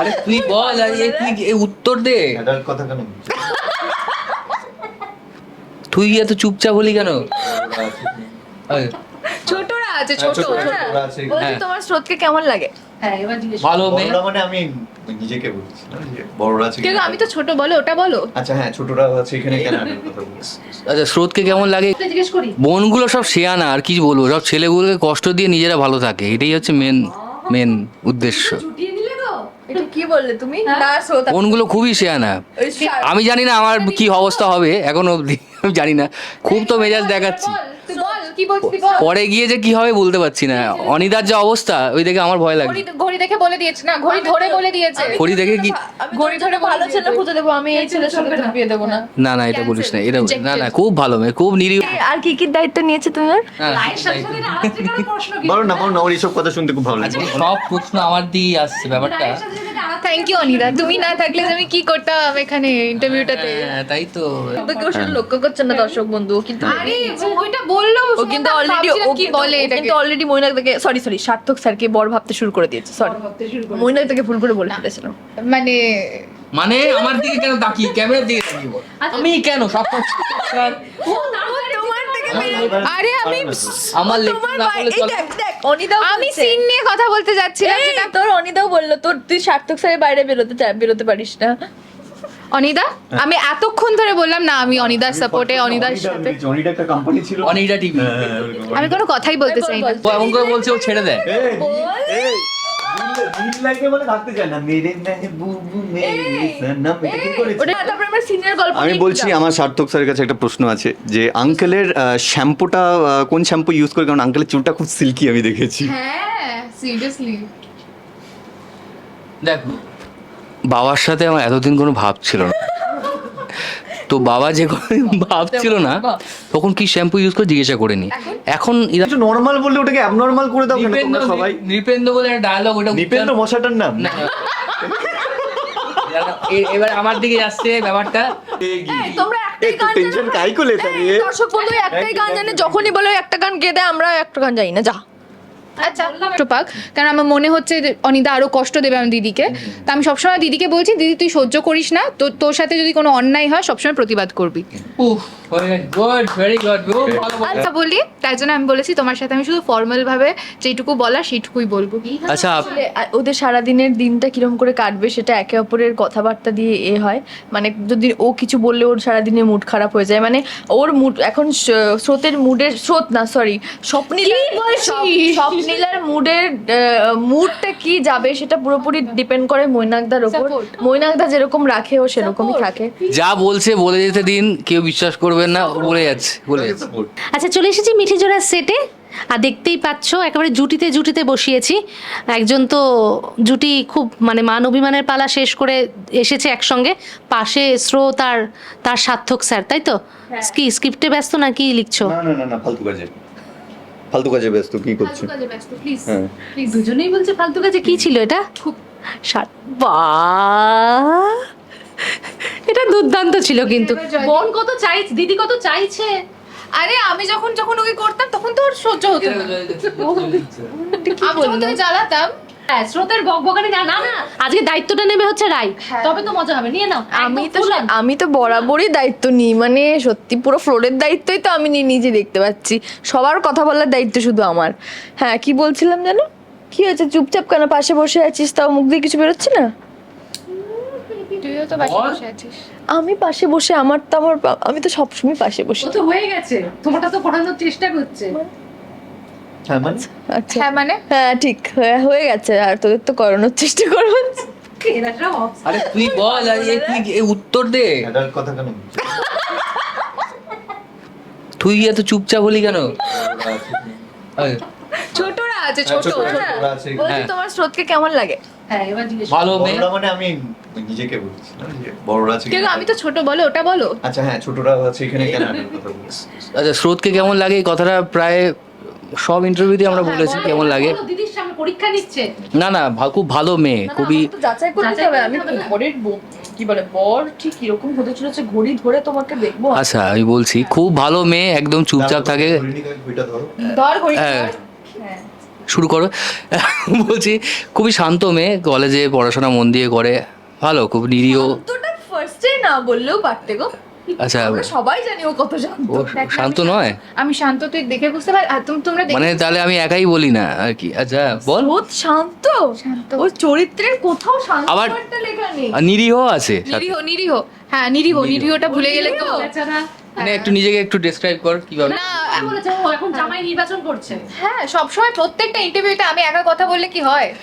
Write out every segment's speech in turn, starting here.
আরে তুই বল আর এ তুই এ উত্তর দে। অ্যাডাল্ট কথা কেন তুই এত চুপচাপ হলি কেন? আরে, ছোটরা আছে হ্যাঁ, ছোট। বলছি হ্যাঁ। তোমার স্রোতকে কেমন লাগে? হ্যাঁ এবার ভালো মেয়ে। মানে আমি নিজেকে বলছি বড়রা আছে কেউ আমি তো ছোট বলো ওটা বলো। আচ্ছা হ্যাঁ ছোটরা আছে এখানে কেন adult কথা বলছি। আচ্ছা স্রোতকে কেমন লাগে? জিজ্ঞেস করি। বোনগুলো সব শেয়ানা আর কি বলব? সব ছেলেগুলোকে কষ্ট দিয়ে নিজেরা ভালো থাকে এটাই হচ্ছে মেন মেন উদ্দেশ্য। এটা কি বললে তুমি? হ্যাঁ। না বোনগুলো খুবই শেয়ানা। আমি জানি না আমার কি অবস্থা হবে এখনও অবধি আমি জানি না। খুব তো মেজাজ দেখাচ্ছি। পরে গিয়ে যে কি হবে বলতে পারছি না। অনিদার যে অবস্থা ওই দেখে আমার ভয় লাগে ঘড়ি দেখে বলে দিয়েছে না ঘড়ি ধরে বলে দিয়েছে। ঘড়ি দেখে কি ঘড়ি ধরে ভালো ছেলে খুঁজে দেবো আমি এই ছেলের সাথে তোর বিয়ে দেবো না। না না এটা বলিস না এটা না। না খুব ভালো মেয়ে খুব নিরীহ। আর কি কি দায়িত্ব নিয়েছে তুমি আর বলো না বলো না ওর এইসব কথা শুনতে খুব ভালো লাগে। আচ্ছা, সব প্রশ্ন আমার দিকেই আসছে ব্যাপারটা। থ্যাংক ইউ অনিদা তুমি না থাকলে যে আমি কি করতাম এখানে ইন্টারভিউটাতে হ্যাঁ, তাই তো। তো কেউ সেটা লক্ষ্য করছে না দর্শক বন্ধু কিন্তু আরে ওইটা বলল ও কিন্তু অলরেডি ও কি বলে এটা কিন্তু অলরেডি মৈনাক থেকে সরি সরি সার্থক স্যারকে বড় ভাবতে শুরু করে দিয়েছে সরি ভাবতে শুরু করে মৈনাক থেকে ভুল করে বলে ফেলেছিলাম। মানে মানে আমার দিকে কেন তাকিয়ে? ক্যামেরার দিকে তাকিয়ে বল। আমি কেন? সব ও থেকে আরে আমি আমার লেখা না চলে। অনিদাও আমি সিন নিয়ে কথা বলতে যাচ্ছিলাম যেটা তোর অনিদাও বলল তোর তুই সার্থক স্যারের বাইরে বেরোতে বেরোতে পারিস না। অনিদা? আমি এতক্ষণ ধরে বললাম না আমি অনিদার সাপোর্টে অনিদার সাথে। অনিটা একটা কোম্পানি ছিল। অনিডা টিভি হ্যাঁ, আমি কোনো কথাই বলতে চাই না। এমন করে বলছে ও ছেড়ে দেয়। লাগবে বলে থাকতে চায় না মেরে মেহবুবু মেরে সনম এটা কি করেছে? ওটা তারপরে আমরা সিনিয়র গল্প আমি বলছি আমার সার্থক স্যারের কাছে একটা প্রশ্ন আছে যে আঙ্কেলের শ্যাম্পুটা কোন শ্যাম্পু ইউজ করে? কারণ আঙ্কেলের চুলটা খুব সিল্কি আমি দেখেছি। হ্যাঁ সিরিয়াসলি দেখো বাবার সাথে আমার এতদিন কোনো ভাব ছিল না। তো বাবা যে কোনো ভাব ছিল না তখন কি শ্যাম্পু ইউজ করে জিজ্ঞাসা করে নি এখন একটু নর্মাল বললে ওটাকে অ্যাবনর্মাল করে দাও কেন তোমরা সবাই? নৃপেন্দ্র বলে একটা ডায়লগ ওটা নিপেন্দ্র মশাটার নাম? না। এবার আমার দিকে আসছে ব্যাপারটা। এই, তোমরা একটাই গান টেনশন জানো দর্শক বন্ধু একটাই গান জানে যখনই বলে একটা গান গেয়ে দেয় আমরা একটা গান জানি না যা। আচ্ছা পাক কারণ আমার মনে হচ্ছে অনিদা আরও কষ্ট দেবে আমার দিদিকে। তা আমি সবসময় দিদিকে বলছি দিদি তুই সহ্য করিস না তো তোর সাথে যদি কোনো অন্যায় হয় সবসময় প্রতিবাদ করবি। উফ গুড ভেরি গুড আচ্ছা বলি তাই জন্য আমি বলেছি তোমার সাথে আমি শুধু ফর্মাল ভাবে যেটুকু বলা সেইটুকুই বলব। আচ্ছা ওদের সারাদিনের দিনটা কিরম করে কাটবে সেটা একে অপরের কথাবার্তা দিয়ে এ হয়। মানে যদি ও কিছু বললে ওর সারাদিনের মুড খারাপ হয়ে যায়। মানে ওর মুড এখন স্রোতের মুডের স্রোত না সরি স্বপ্নীলার স্বপ- স্বপ্নীলার মুডের মুডটা কি যাবে সেটা পুরোপুরি ডিপেন্ড করে মৈনাকদার ওপর। Support. মৈনাকদা যেরকম রাখে ও সেরকমই থাকে। যা বলছে বলে যেতে দিন কেউ বিশ্বাস করবেন না বলে যাচ্ছে বলে যাচ্ছে। আচ্ছা চলে এসেছি মিঠি জোড়ার সেটে আর দেখতেই পাচ্ছ একেবারে জুটিতে জুটিতে বসিয়েছি। একজন তো জুটি খুব মানে মান অভিমানের পালা শেষ করে এসেছে একসঙ্গে। পাশে স্রোত আর তার সার্থক স্যার তাই তো? কি স্ক্রিপ্টে ব্যস্ত না কি লিখছো? না না না না ফালতু কাজে ফালতু কাজে ব্যস্ত কি করছ? প্লিজ হ্যাঁ। প্লিজ দুজনেই বলছে ফালতু কাজে কি ছিল এটা? খুব সাত বা। এটা দুর্দান্ত ছিল কিন্তু। বোন কত চাইছে দিদি কত চাইছে? আরে আমি যখন যখন ওকে করতাম তখন তো ওর সহ্য হতো না। আমি যখন তোকে জ্বালাতাম হ্যাঁ স্রোতের বকবকানি না না না। আজকে দায়িত্বটা নেবে হচ্ছে রাই তবে তো মজা হবে নিয়ে নাও আমি তো আমি তো বরাবরই দায়িত্ব নিই মানে সত্যি পুরো ফ্লোরের দায়িত্বই তো আমি নিয়ে নিজে দেখতে পাচ্ছি। সবার কথা বলার দায়িত্ব শুধু আমার। হ্যাঁ কি বলছিলাম জানো? কি হয়েছে? চুপচাপ কেন পাশে বসে আছিস? তাও মুখ দিয়ে কিছু বেরোচ্ছে না? তুইও তো বাকি বসে আছিস। আমি পাশে বসে আমার তো আমার আমি তো সবসময় পাশে বসে। তো হয়ে গেছে। তোমারটা তো পড়ানোর চেষ্টা করছে। হ্যাঁ মানে? আচ্ছা। হ্যাঁ মানে? হ্যাঁ ঠিক হয়ে- হয়ে গেছে আর তোদের তো করানোর চেষ্টা করব। আরে তুই বল আর তুই উত্তর দে। কথা কেন তুই এত চুপচাপ হলি কেন? আরে, ছোটরা আছে হ্যাঁ, ছোট হ্যাঁ। তোমার স্রোতকে কেমন লাগে? হ্যাঁ এবার ভালো মানে আমি নিজেকে বলছি বড়রা আছে কেউ আমি তো ছোট বলো ওটা বলো। আচ্ছা হ্যাঁ ছোটরা আছে এখানে কেন আচ্ছা স্রোতকে কেমন লাগে? এই কথাটা প্রায় সব ইন্টারভিউতে আমরা বলেছি কেমন লাগে। দিদির সামনে পরীক্ষা নিচ্ছে। না না ভা- খুব ভালো মেয়ে খুবই যাচাই করতে হবে। আমি কি বলে বর ঠিক কীরকম হতে চলেছে ঘড়ি ধরে তোমাকে দেখব? আচ্ছা আমি বলছি খুব ভালো মেয়ে একদম চুপচাপ থাকে। ধরো হ্যাঁ। হ্যাঁ। শুরু করো। বলছি খুবই শান্ত মেয়ে কলেজে পড়াশোনা মন দিয়ে করে ভালো খুব নিরীহ। ফার্স্টে না বললেও পারতে গো। আচ্ছা আমরা সবাই জানি ও কত শান্ত। শান্ত নয়? আমি শান্ত তুই দেখে বুঝতে পার আর তুমি তোমরা মানে তাহলে আমি একাই বলি না আর কি? আচ্ছা বল। বহুত শান্ত। শান্ত। ওর চরিত্রের কোথাও শান্ত আবার- লেখা নেই। নিরীহ আছে। নিরীহ নিরীহ। হ্যাঁ নিরীহ নিরীহটা ভুলে গেলে তো। বেচারা। মানে একটু নিজেকে একটু ডেসক্রাইব কর কীভাবে। না বলেছে এখন জামাই নির্বাচন করছে। হ্যাঁ। সবসময় প্রত্যেকটা ইন্টারভিউতে আমি একা কথা বললে কি হয়?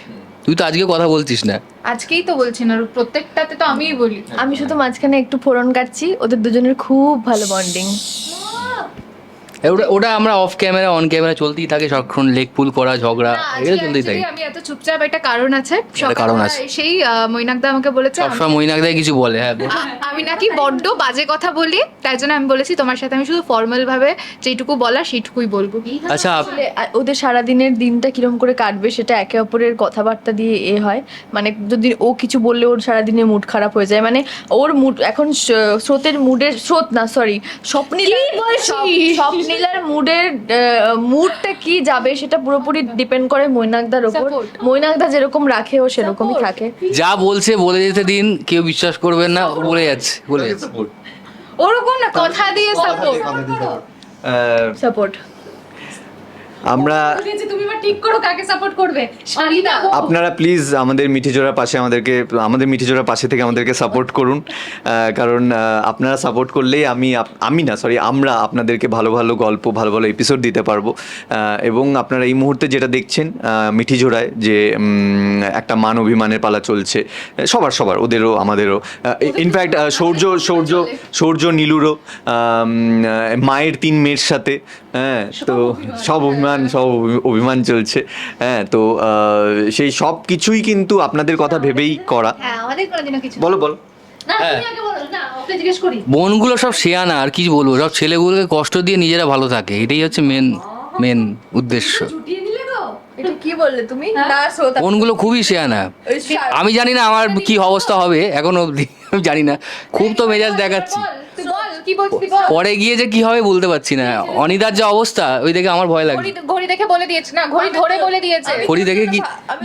তুই তো আজকে কথা বলছিস না। আজকেই তো বলছি না প্রত্যেকটাতে তো আমিই বলি। আমি শুধু মাঝখানে একটু ফোড়ন কাটছি ওদের দুজনের খুব ভালো বন্ডিং ওটা ওটা আমরা অফ ক্যামেরা অন ক্যামেরা চলতেই থাকে সবক্ষণ লেগ পুল করা ঝগড়া আজকে চলতেই থাকে। আমি এত চুপচাপ একটা কারণ আছে। কারণ আছে। সেই মৈনাকদা আমাকে বলেছে সবসময় মইনাকদাই কিছু বলে হ্যাঁ আমি নাকি বড্ড বাজে কথা বলি তাই জন্য আমি বলেছি তোমার সাথে আমি শুধু ফর্মাল ভাবে যেটুকু বলা সেইটুকুই বলব। আচ্ছা ওদের সারাদিনের দিনটা কিরম করে কাটবে সেটা একে অপরের কথাবার্তা দিয়ে এ হয়। মানে যদি ও কিছু বললে ওর সারাদিনের মুড খারাপ হয়ে যায়। মানে ওর মুড এখন স্রোতের মুডের স্রোত না সরি স্বপ্নীলার সব- স্বপ্নীলার মুডের মুডটা কি যাবে সেটা পুরোপুরি ডিপেন্ড করে মৈনাকদার উপর। মইনাকদা মৈনাকদা যেরকম রাখে ও সেরকমই থাকে। যা বলছে বলে যেতে দিন কেউ বিশ্বাস করবে না ও বলে যাচ্ছে বলে যাচ্ছে। ওরকম না কথা দিয়ে সাপোর্ট সাপোর্ট আমরা বলেছে তুমি এবার ঠিক করো কাকে সাপোর্ট করবে শালিদা আপনারা প্লিজ আমাদের মিঠিজোড়ার পাশে আমাদেরকে আমাদের মিঠিজোড়ার পাশে থেকে আমাদেরকে সাপোর্ট করুন। কারণ আপনারা সাপোর্ট করলেই আমি আমি না সরি আমরা আপনাদেরকে ভালো ভালো গল্প ভালো ভালো এপিসোড দিতে পারব। এবং আপনারা এই মুহূর্তে যেটা দেখছেন মিঠিজোড়ায় যে একটা মান অভিমানের পালা চলছে সবার সবার ওদেরও আমাদেরও। ইনফ্যাক্ট সৌর্য সৌর্য সৌর্য নীলুরও মায়ের তিন মেয়ের সাথে হ্যাঁ তো সব অভিমান। সব অভিমান চলছে। হ্যাঁ তো সেই সব কিছুই কিন্তু আপনাদের কথা ভেবেই করা। হ্যাঁ বলো বলো। না তুমি আগে বলো না ওকে জিজ্ঞেস করি। বোনগুলো সব শেয়ানা আর কি বলব? সব ছেলেগুলোকে কষ্ট দিয়ে নিজেরা ভালো থাকে এটাই হচ্ছে মেন মেন উদ্দেশ্য। কি বললে তুমি? না বোনগুলো খুবই শেয়ানা আমি জানি না আমার কি অবস্থা হবে এখনও অবধি আমি জানি না। খুব তো মেজাজ দেখাচ্ছি। পরে গিয়ে যে কি হবে বলতে পারছি না। অনিদার যা অবস্থা ওই দেখে আমার ভয় লাগছে। ঘড়ি দেখে বলে দিয়েছে না ঘড়ি ধরে বলে দিয়েছে। ঘড়ি দেখে কি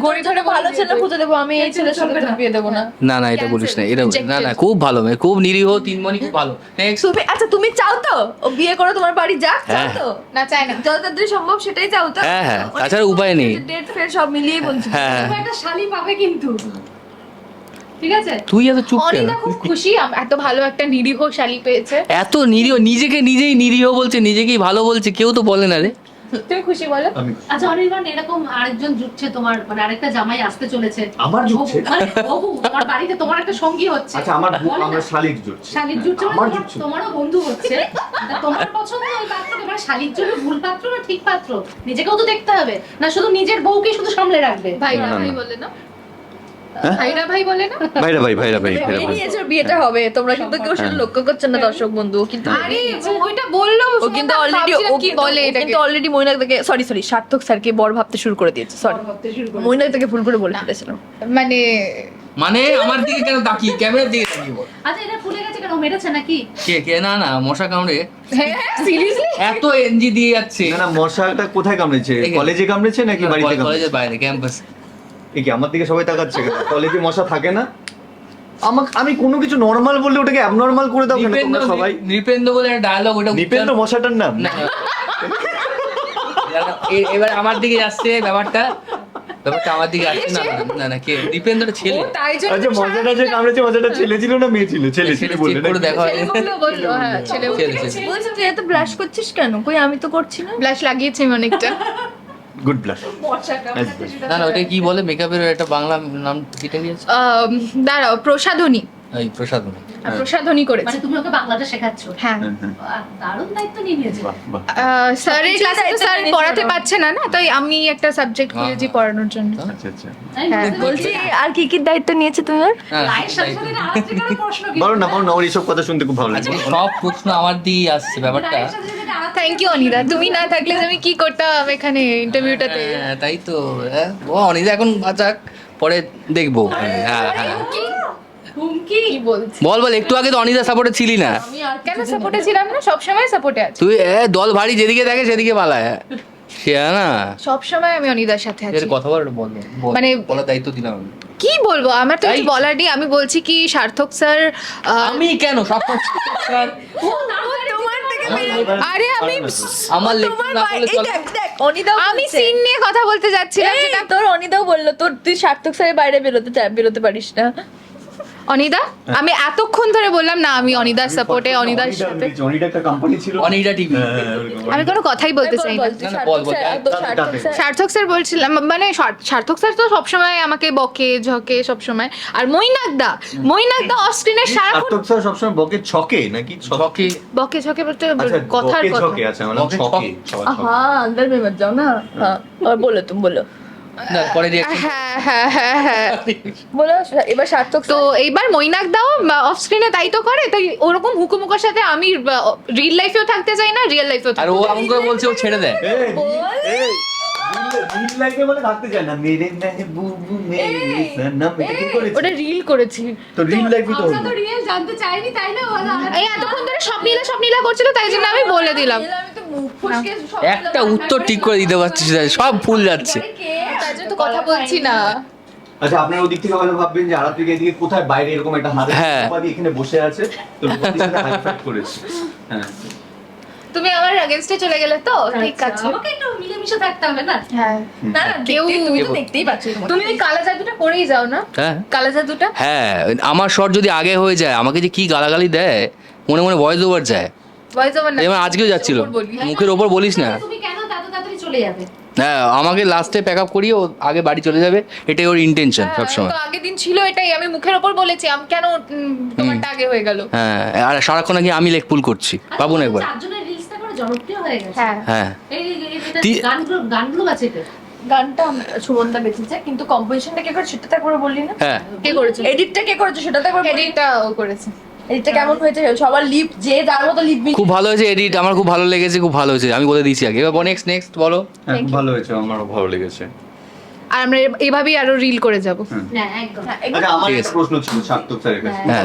ঘড়ি ধরে ভালো ছেলে খুঁজে দেবো আমি এই ছেলের সাথে বিয়ে দেবো না। না না এটা বলিস না এটা না। না খুব ভালো মেয়ে খুব নিরীহ তিনমণি খুব ভালো। নেক্সট তুমি আচ্ছা তুমি চাও তো? ও বিয়ে করে তোমার বাড়ি যাক চাও হ্যাঁ। তো? না চাই না। যত তাড়াতাড়ি সম্ভব সেটাই চাও তো? হ্যাঁ, হ্যাঁ, তাছাড়া উপায় নেই। ডেট ফের সব মিলিয়ে বলছি। হ্যাঁ। তুমি একটা শালি পাবে কিন্তু। ঠিক আছে? তুই এত চুপ কেন? অনিদা খুব খুশি আম- এত ভালো একটা নিরীহ শালি পেয়েছে। এত নিরীহ নিজেকে নিজেই নিরীহ বলছে নিজেকেই ভালো বলছে কেউ তো বলে না রে। তুমি খুশি বলো? আচ্ছা অনির্বাণ এরকম আরেকজন জুটছে তোমার মানে আরেকটা জামাই আসতে চলেছে। আমার জুটছে? বহু- মানে বহু তোমার বাড়িতে তোমার একটা সঙ্গী হচ্ছে। আচ্ছা আমার বলে না? শালিক জুটছে। শালির জুটছে মানে আমার তোমার- জুটছে। তোমারও বন্ধু হচ্ছে। তা তোমার পছন্দ ওই পাত্র তোমার শালির জন্য ভুল পাত্র না ঠিক পাত্র? নিজেকেও তো দেখতে হবে। না শুধু নিজের বউকে শুধু সামলে রাখবে। ভাইরা না, না, ভাই না। বলে না? ভাইরা ভাই বলে না? ভাইরা ভাই ভাইরা ভাই ভাইরা ভাই। নিয়ে বিয়েটা হবে তোমরা কিন্তু কেউ সেটা লক্ষ্য করছ না দর্শক বন্ধু। কিন্তু আরে ওইটা বলল ও কিন্তু অলরেডি ও বলে ও কিন্তু অলরেডি মৈনাক থেকে সরি সরি সার্থক স্যারকে বড় ভাবতে শুরু করে দিয়েছে সরি মৈনাক থেকে ভুল করে বলে ফেলেছিলাম। মানে মানে আমার দিকে কেন তাকিয়ে ক্যামেরার দিকে তাকিয়ে বল। আচ্ছা এটা ফুলে গেছে কেন? মেরেছে নাকি? কে কে? না না মশা কামড়ে। হ্যাঁ সিরিয়াসলি এত এনজি দিয়ে যাচ্ছে। না না মশাটা কোথায় কামড়েছে? কলেজে কামড়েছে নাকি বাড়িতে কামড়েছে? কলেজের বাইরে ক্যাম্পাস এই কি আমার দিকে সবাই তাকাচ্ছে? কেন কলেজে মশা থাকে না? আমাকে আমি কোনো কিছু নর্মাল বললে ওটাকে অ্যাবনর্মাল করে দাও কেন তোমরা সবাই? নৃপেন্দ্র বলে একটা ডায়লগ ওটা নিপেন্দ্র মশাটার নাম? না। এবার আমার দিকে আসছে ব্যাপারটা। ব্যাপারটা আমার দিকে আসছে। না না, না না কে? দীপেন্দ্র ছেলে। তাই জন্য আচ্ছা মশাটা যে কামড়েছে মশাটা ছেলে ছিল না মেয়ে ছিল? ছেলে ছেলে করে দেখা হয়। ছেলে বলল বলল হ্যাঁ ছেলে ছেলে। ছেলে তুই এত ব্লাশ করছিস কেন? কই আমি তো করছি না। ব্লাশ লাগিয়েছে আমি অনেকটা। গুড ব্লাশ না না ওটা কি বলে? মেকআপের একটা বাংলা নাম কি দাঁড়াও প্রসাধনী। এই প্রসাদ আর প্রসাধনী করেছে। মানে তুমি ওকে বাংলাটা শেখাচ্ছ? হ্যাঁ। দারুণ দায়িত্ব নিয়ে নিয়েছে স্যারের ক্লাসে তো স্যার পড়াতে পারছে না না তাই আমি একটা সাবজেক্ট খুলেছি পড়ানোর জন্য। আচ্ছা আচ্ছা। হ্যাঁ, বলছি আর কি কি দায়িত্ব নিয়েছে তুমি আর? বলো না বলো না ওর এইসব কথা শুনতে খুব ভালো লাগে। আচ্ছা সব প্রশ্ন আমার দিকেই আসছে ব্যাপারটা। থ্যাংক ইউ অনিদা তুমি না থাকলে যে আমি কি করতাম এখানে ইন্টারভিউটাতে হ্যাঁ, তাই তো হ্যাঁ, ও অনিদা এখন বাঁচাক পরে দেখব। হ্যাঁ হ্যাঁ। হুমকি? কি বলছি বল বল একটু আগে তো অনিদা সাপোর্টে ছিলি না। আমি আর কেন সাপোর্টে ছিলাম না? সবসময় সাপোর্টে আছি। তুই এ, দল ভারী যেদিকে দেখে সেদিকে পালায়। সে না। সবসময় আমি অনিদার সাথে আছি। কথা বল বল মানে- বলার দায়িত্ব দিলাম কি বলব? আমার তো কিছু বলার নেই। আমি বলছি কি সার্থক স্যার আমি কেন? সব আরে আমি আমার আমি। সিন নিয়ে কথা বলতে যাচ্ছিলাম তোর অনিদাও বলল তোর তুই সার্থক স্যারের বাইরে বেরোতে বেরোতে পারিস না। অনিদা? হ্যাঁ। আমি এতক্ষণ ধরে বললাম না আমি অনিদার সাপোর্টে অনিদার সাথে। অনিদা একটা কোম্পানি ছিল। অনিদা টিভি হ্যাঁ, হ্যাঁ, আমি কোনো কথাই বলতে চাই না। সার্থক স্যার। বলছিলাম মানে সার্থক স্যার তো সবসময় আমাকে বকে ঝকে সবসময়। আর মৈনাক দা মৈনাক দা সার্থক স্যার সবসময় বকে ছকে নাকি? ছকে। বকে ছকে বলতে আচ্ছা, কথার কথা। ছকে আচ্ছা মানে ছকে হ্যাঁ আন্দার মে যাও না। হ্যাঁ আর বলো তুমি বলো। তো এইবার মৈনাক দাও অফ স্ক্রিনে তাই তো করে তাই ওরকম হুকুমুকের সাথে আমি রিয়েল লাইফেও থাকতে চাই না রিয়েল লাইফেও আর ও এমন করে বলছে ও ছেড়ে দেয়। লাইফে বলে। থাকতে চায় না। মেরে মেহবুব মেরে সনম এটা কি করেছে ওটা রিল করেছি। তো রিল লাইফে তো হলো। জানতে চাইনি তাই না এতক্ষণ ধরে স্বপ্নীলা স্বপ্নীলা করছিল তাই জন্য আমি বলে দিলাম। একটা উত্তর ঠিক করে দিতে পারছিস না সব ভুল যাচ্ছে। তাই জন্য তো কথা বলছি না। আচ্ছা আপনারা ওদিক থেকে হয়তো ভাববেন যে আরাত্রিক এদিকে কোথায় বাইরে এরকম একটা হাতে হ্যাঁ। উপাধি এখানে বসে আছে তো করেছে হ্যাঁ। তুমি আমার এগেনস্টে চলে গেলে তো ঠিক আছে। আমাকে একটু মিলেমিশে থাকতে হবে না? হ্যাঁ। না না কেউ- কেউ তুমি তো দেখতেই পাচ্ছ তুমি ওই কালা জাদুটা করেই যাও না? হ্যাঁ। কালা জাদুটা? হ্যাঁ আমার শট যদি আগে হয়ে যায় আমাকে যে কি গালাগালি দেয় মনে মনে ভয়েস ওভার যায়। আজকেও যাচ্ছিল। মুখের ওপর বলিস না। তুমি কেন এত তাড়াতাড়ি চলে যাবে? হ্যাঁ আমাকে লাস্টে প্যাক আপ করিয়ে ও আগে বাড়ি চলে যাবে। এটাই ওর ইন্টেনশন হ্যাঁ, সবসময়। তো আগের দিন ছিল এটাই আমি মুখের ওপর বলেছি আমি কেন তোমারটা আগে হয়ে গেল? হ্যাঁ আর সারাক্ষণ নাকি আমি লেগ পুল করছি। পাবো না একবার। চারজনের রিলসটা করে জনপ্রিয় হয়ে গেছে। হ্যাঁ। হ্যাঁ। গানগুলো গানগুলো আছে গানটা সুমনদা বেঁচেছে কিন্তু কম্পোজিশনটা কে করেছে সেটা তো একবার বললি না? হ্যাঁ। কে করেছে? এডিটটা কে করেছে সেটা তো একবার এডিটটা ও করেছে। এডিটটা কেমন হয়েছে? সবার লিপ যে যার মতো লিপ খুব ভালো হয়েছে এডিট আমার খুব ভালো লেগেছে খুব ভালো হয়েছে। আমি বলে দিয়েছি আগে। এবার নেক্সট নেক্সট বলো। হ্যাঁ খুব ভালো হয়েছে আমারও ভালো লেগেছে। আর আমরা এভাবেই আরও রিল করে যাব। না একদম। আচ্ছা আমার একটা প্রশ্ন ছিল সার্থক স্যারের কাছে। হ্যাঁ।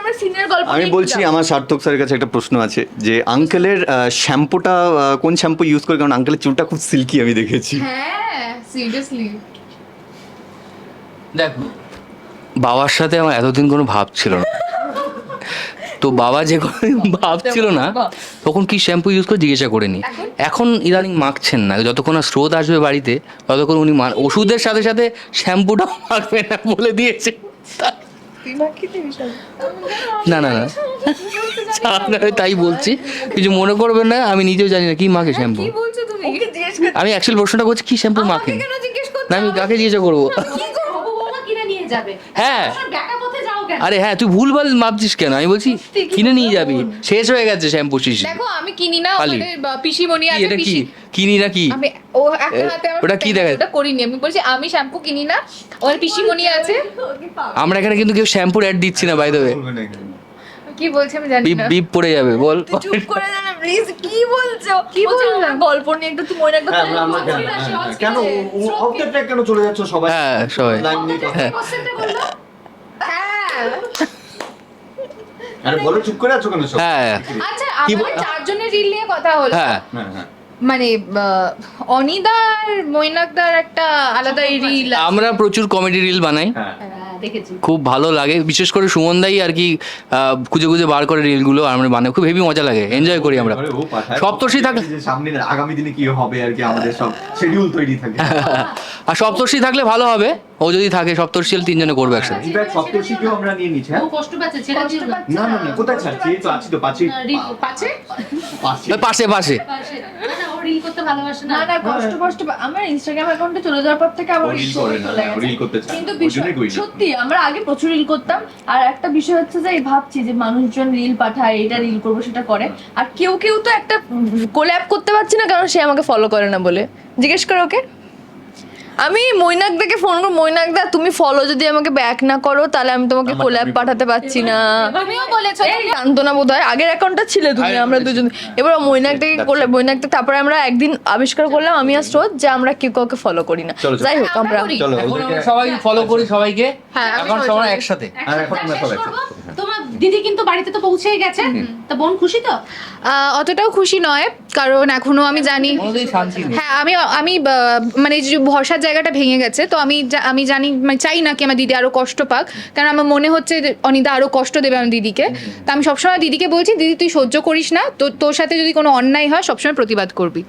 আমরা সিনিয়র গল্প আমি বলছি আমার সার্থক স্যারের কাছে একটা প্রশ্ন আছে যে আঙ্কেলের শ্যাম্পুটা কোন শ্যাম্পু ইউজ করে? কারণ আঙ্কেলের চুলটা খুব সিল্কি আমি দেখেছি। হ্যাঁ সিরিয়াসলি দেখো বাবার সাথে আমার এতদিন কোনো ভাব ছিল না। তো বাবা যে কোনো ভাব ছিল না তখন কি শ্যাম্পু ইউজ করে জিজ্ঞাসা করে নি। এখন? ইদানিং মাখছেন না। যতক্ষণ না স্রোত আসবে বাড়িতে ততক্ষণ উনি মা- ওষুধের সাথে সাথে শ্যাম্পুটাও মাখবে না বলে দিয়েছে। না না না। আপনারা তাই বলছি। কিছু মনে করবেন না আমি নিজেও জানি না কি মাখে শ্যাম্পু। কি বলছো তুমি? ওকে জিজ্ঞেস কর আমি অ্যাকচুয়ালি প্রশ্নটা করছি কি শ্যাম্পু মাখেন কেন জিজ্ঞেস করছ না আমি কাকে জিজ্ঞাসা করব কি করব বৌমা কিনে নিয়ে যাবে হ্যাঁ। ব্যাকা পথে যাও কেন? আরে হ্যাঁ তুই ভুলভাল ভাবছিস কেন? আমি বলছি কিনে নিয়ে যাবি। শেষ হয়ে গেছে শ্যাম্পু শিশি। দেখো আমি কিনি না পিসিমণি কি আছে এটা কি? কিনি না কি? ও একটা হাতে ওটা কি দেখা- ওটা করিনি। আমি বলছি আমি শ্যাম্পু কিনি না ওর পিসিমণি আছে। আমরা এখানে কিন্তু কেউ শ্যাম্পুর অ্যাড দিচ্ছি না বাই দেবে কি বলছে আমি জানি বিপ না। বিপ পড়ে যাবে বল। তুই চুপ করে যা না প্লিজ কি বলছো? কি বললাম? গল্প নিয়ে একটু তুই মনে একদম কেন? অফ দ্য কেন চলে যাচ্ছ সবাই? হ্যাঁ সবাই। লাইন নিয়ে হ্যাঁ। হ্যাঁ। আরে বলো চুপ করে আছো কেন সব? হ্যাঁ। আচ্ছা বল- চারজনের রিল নিয়ে কথা হলো। হ্যাঁ। হ্যাঁ হ্যাঁ। মানে অনিদার মৈনাকদার একটা আলাদা রিল আমরা প্রচুর কমেডি রিল বানাই। হ্যাঁ হ্যাঁ, খুব ভালো লাগে বিশেষ করে সুমনদাই আর কি খুঁজে খুঁজে বার করে রিলগুলো আর আমরা বানাই খুব হেভি মজা লাগে এনজয় করি আমরা। সপ্তর্ষি থাকলে সামনে আগামী দিনে কি হবে আর কি আমাদের সব শিডিউল তৈরি থাকে। আর সপ্তর্ষি থাকলে ভালো হবে ও যদি থাকে সপ্তর্ষি তিনজনে করবে একসাথে। ইনফ্যাক্ট সপ্তর্ষিকেও আমরা নিয়ে নিচ্ছি হ্যাঁ? ও কষ্ট পাচ্ছে ছেড়ে দিও না। না না কোথায় ছাড়ছি? এই তো আছি তো পাচ্ছি না, রিল পাচ্ছে ওই পাশে পাশে। পাশে। না না রিল করতে ভালোবাসে না। না কষ্ট কষ্ট আমার ইনস্টাগ্রাম অ্যাকাউন্টে চলে যাওয়ার পর থেকে আমার রিল করতে চায়। কিন্তু। সত্যি আমরা আগে প্রচুর রিল করতাম। আর একটা বিষয় হচ্ছে যে ভাবছি যে, মানুষজন রিল পাঠায় এটা রিল করব, সেটা করে। আর কেউ কেউ তো একটা কোল্যাপ করতে পারছি না, কারণ সে আমাকে ফলো করে না বলে। জিজ্ঞেস করো ওকে। আমি মৈনাক মৈনাকদাকে ফোন করব। মৈনাকদা তুমি ফলো যদি আমাকে ব্যাক না করো তাহলে আমি তোমাকে কোল্যাপ পাঠাতে পারছি না। তুমিও বলেছ এই জানতো না বোধ হয় আগের অ্যাকাউন্টটা ছিল তুমি আমরা দুজন। এবার মৈনাক That's করলে মৈনাক থেকে তারপরে আমরা একদিন আবিষ্কার করলাম আমি আর স্রোত যে আমরা কেউ কাউকে ফলো করি না। যাই হোক আমরা চলো ওদেরকে সবাই ফলো করি সবাইকে। হ্যাঁ, এখন সবাই একসাথে। আর এখন আমরা সবাই তোমার দিদি কিন্তু বাড়িতে তো পৌঁছেই গেছে। তা বোন খুশি তো? অতটাও খুশি নয় কারণ এখনও আমি জানি হ্যাঁ আমি আমি মানে যে ভরসার জায়গাটা ভেঙে গেছে তো আমি আমি জানি মানে চাই না কি আমার দিদি আরও কষ্ট পাক কারণ আমার মনে হচ্ছে যে অনিদা আরও কষ্ট দেবে আমার দিদিকে। তো আমি সবসময় দিদিকে বলছি দিদি তুই সহ্য করিস না তো তোর সাথে যদি কোনো অন্যায় হয় সবসময় প্রতিবাদ করবি।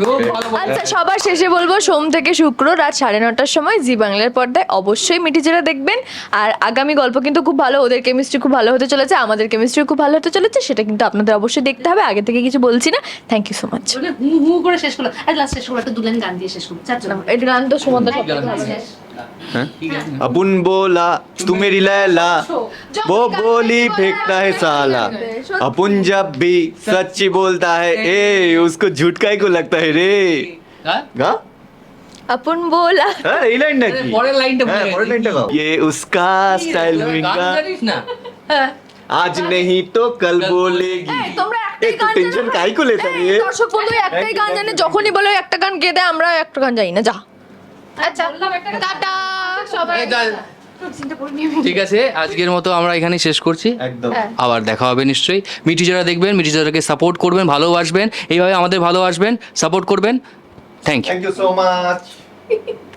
গুড আচ্ছা সবার শেষে বলব সোম থেকে শুক্র রাত সাড়ে নটার সময় জি বাংলার পর্দায় অবশ্যই মিটিজেরা দেখবেন। আর আগামী গল্প কিন্তু খুব ভালো ওদের কেমিস্ট্রি খুব ভালো হতে চলেছে আমাদের কেমিস্ট্রি খুব ভালো। হতে চলেছে সেটা কিন্তু আপনাদের অবশ্যই দেখতে হবে আগে থেকে কিছু বলছি না থ্যাংক ইউ সো মাচ বলে হু হু করে শেষ করলো আর লাস্ট শেষ করলো একটা দুলেন গান দিয়ে শেষ করলো চারজন এটা গান তো সুমন্ত अपुन बोला तू मेरी लैला वो बोली फेंकता है साला अपुन जब भी सच ही बोलता है ए उसको झूठ का को लगता है रे गा আপন बोला হ্যাঁ এই লাইনটা কি পরের লাইনটা হ্যাঁ ভুলে পরের লাইনটা গাও ये उसका स्टाइल हुआ জানিস না आज আজ নেহি তো কাল বলেগি। টেনশন কাই কো লেতা রে দর্শক বন্ধু একটাই গান জানে যখনই বলে একটা গান গেয়ে দেয় আমরা একটা গান জানি না যা। আচ্ছা টাটা। সবাই ঠিক আছে আজকের মতো আমরা এখানে শেষ করছি। একদম। হ্যাঁ। আবার দেখা হবে নিশ্চয়ই। মিটি যারা দেখবেন মিটি যারাকে সাপোর্ট করবেন ভালোবাসবেন এইভাবে আমাদের ভালোবাসবেন সাপোর্ট করবেন। Thank you thank you so much